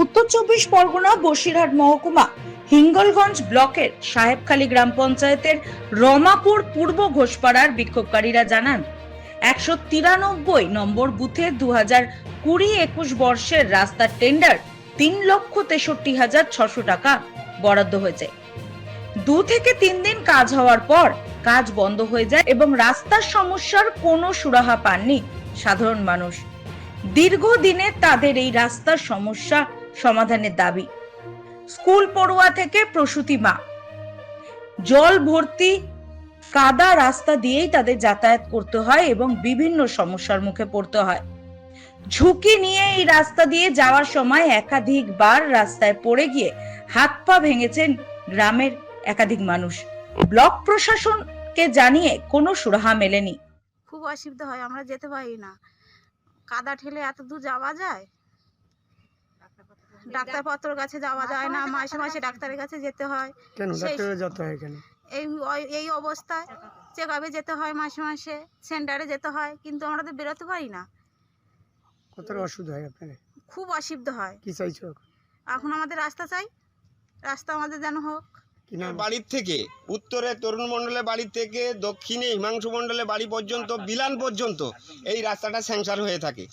উত্তর চব্বিশ পরগনা, বসিরহাট মহকুমা, হিঙ্গলগঞ্জ ব্লকের সাহেবখালী গ্রাম পঞ্চায়েতের রমাপুর পূর্ব ঘোষপাড়ার বিক্ষোভকারীরা জানান, একশো তিরানব্বই নম্বর বুথে দু হাজার কুড়ি একুশ বর্ষের রাস্তার টেন্ডার তিন লক্ষ তেষট্টি হাজার ছশো টাকা বরাদ্দ হয়েছে। দু থেকে তিন দিন কাজ হওয়ার পর কাজ বন্ধ হয়ে যায় এবং রাস্তার সমস্যার কোনো সুরাহা পাননি সাধারণ মানুষ। দীর্ঘদিনে তাদের এই রাস্তার সমস্যা সমাধানের দাবি। স্কুল পড়ুয়া থেকে প্রসূতি মা। জল ভর্তি কাদা রাস্তা দিয়েই তাদের যাতায়াত করতে হয় এবং বিভিন্ন সমস্যার মুখে পড়তে হয়। ঝুঁকি নিয়ে এই রাস্তা দিয়ে যাওয়ার সময় একাধিকবার রাস্তায় পড়ে গিয়ে হাত পা ভেঙেছেন গ্রামের একাধিক মানুষ। ব্লক প্রশাসনকে জানিয়ে কোনো সুরাহা মেলেনি। খুব অসুবিধা হয়, আমরা যেতে পারি না। কাদা ঠেলে এত দূর যাওয়া যায়? ডাক্তারপত্রর কাছে যাওয়া যায় না মাসে মাসে ডাক্তারের কাছে যেতে হয়। কেন? সেই- ডাক্তারে যেতে হয় কেন? এই এই অবস্থায় চেক আপে যেতে হয় মাসে মাসে সেন্টারে যেতে হয় কিন্তু আমরা তো বেরোতে পারি না। কতটা অসুবিধা হয় আপনাদের? খুব অসুবিধা হয়। কি চাইছো এখন? আমাদের রাস্তা চাই। রাস্তা আমাদের যেন হোক। কি বাড়ির থেকে উত্তরে তরুণ মণ্ডলের বাড়ি থেকে দক্ষিণে হিমাংশু মণ্ডলের বাড়ি পর্যন্ত বিলান পর্যন্ত এই রাস্তাটা স্যাংশন হয়ে থাকে।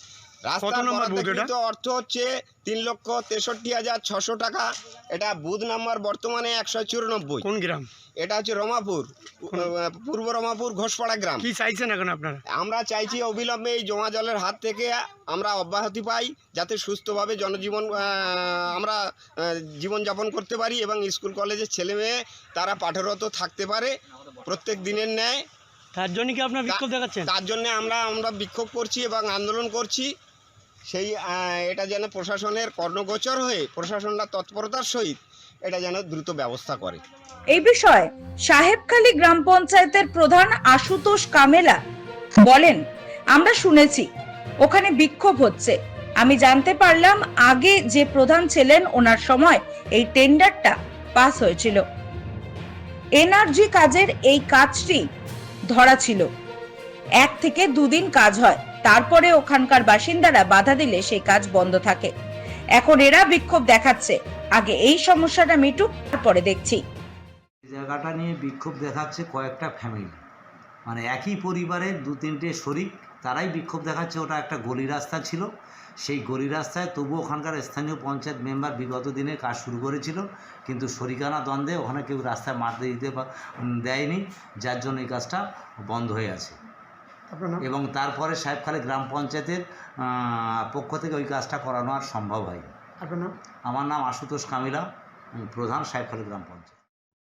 কত নম্বর বুথ এটা? অর্থ হচ্ছে তিন লক্ষ তেষট্টি হাজার ছশো টাকা। এটা বুথ নাম্বার বর্তমানে একশো চুরানব্বই। কোন গ্রাম? এটা হচ্ছে রমাপুর পূর্ব রমাপুর ঘোষপাড়া গ্রাম। কি চাইছেন এখন আপনারা? আমরা চাইছি অবিলম্বে এই জমা জলের হাত থেকে আমরা অব্যাহতি পাই যাতে সুস্থভাবে জনজীবন আমরা জীবনযাপন করতে পারি এবং স্কুল কলেজের ছেলে মেয়ে তারা পাঠরত থাকতে পারে প্রত্যেক দিনের ন্যায়। তার জন্য কি আপনার বিক্ষোভ দেখাচ্ছেন? তার জন্য আমরা আমরা বিক্ষোভ করছি এবং আন্দোলন করছি। সেই এটা যেন প্রশাসনের কর্ণগোচর হয়ে প্রশাসনরা তৎপরতার সহিত এটা যেন দ্রুত ব্যবস্থা করে। এই বিষয়ে সাহেবখালী গ্রাম পঞ্চায়েতের প্রধান আশুতোষ কামেলা বলেন, আমরা শুনেছি, ওখানে বিক্ষোভ হচ্ছে। আমি জানতে পারলাম আগে যে প্রধান ছিলেন ওনার সময় এই টেন্ডারটা পাস হয়েছিল। এনার্জি কাজের এই কাজটি ধরা ছিল। এক থেকে দুদিন কাজ হয়। তারপরে ওখানকার বাসিন্দারা বাধা দিলে সেই কাজ বন্ধ থাকে। এখন এরা বিক্ষোভ দেখাচ্ছে। আগে এই সমস্যাটা মিটুক, তারপরে দেখছি। জায়গাটা নিয়ে বিক্ষোভ দেখাচ্ছে কয়েকটা ফ্যামিলি মানে একই পরিবারের দু তিনটে শরিক, তারাই বিক্ষোভ দেখাচ্ছে। ওটা একটা গলি রাস্তা ছিল। সেই গলি রাস্তায় তবু ওখানকার স্থানীয় পঞ্চায়েত মেম্বার বিগত দিনে কাজ শুরু করেছিল। কিন্তু শরিকানা দ্বন্দ্বে ওখানে কেউ রাস্তায় মারতে দিতে দেয়নি। যার জন্য এই কাজটা বন্ধ হয়ে আছে। এবং তারপরে সাহেবখালী গ্রাম পঞ্চায়েতের পক্ষ থেকে ওই কাজটা করানো আর সম্ভব হয়নি। আমার নাম আশুতোষ কামিলা প্রধান সাহেবখালী গ্রাম পঞ্চায়েত।